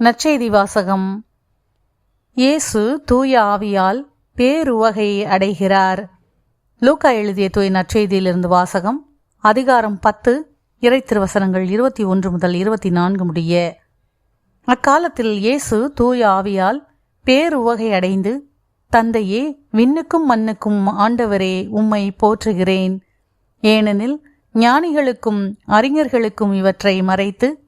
நற்செய்தி வாசகம் இயேசு தூய ஆவியால் பேருவகை அடைகிறார். லூக்கா எழுதிய தூய் நற்செய்தியிலிருந்து வாசகம் அதிகாரம் பத்து இறை திருவசனங்கள் இருபத்தி ஒன்று முதல் இருபத்தி நான்கு முடிய. அக்காலத்தில் இயேசு தூய ஆவியால் பேருவகை அடைந்து தந்தையே விண்ணுக்கும் மண்ணுக்கும் ஆண்டவரே உம்மை போற்றுகிறேன். ஏனெனில் ஞானிகளுக்கும் அறிஞர்களுக்கும் இவற்றை மறைத்து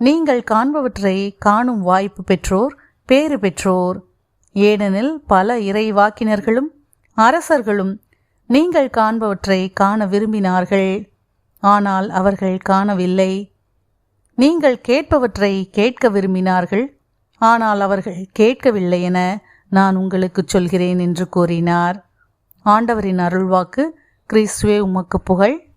நீங்கள் காண்பவற்றை காணும் வாய்ப்பு பெற்றோர் பேறு பெற்றோர். ஏனெனில் பல இறைவாக்கினர்களும் அரசர்களும் நீங்கள் காண்பவற்றை காண விரும்பினார்கள். ஆனால் அவர்கள் காணவில்லை. நீங்கள் கேட்பவற்றை கேட்க விரும்பினார்கள். ஆனால் அவர்கள் கேட்கவில்லை என நான் உங்களுக்கு சொல்கிறேன் என்று கூறினார். ஆண்டவரின் அருள்வாக்கு கிறிஸ்துவே உமக்கு புகழ்.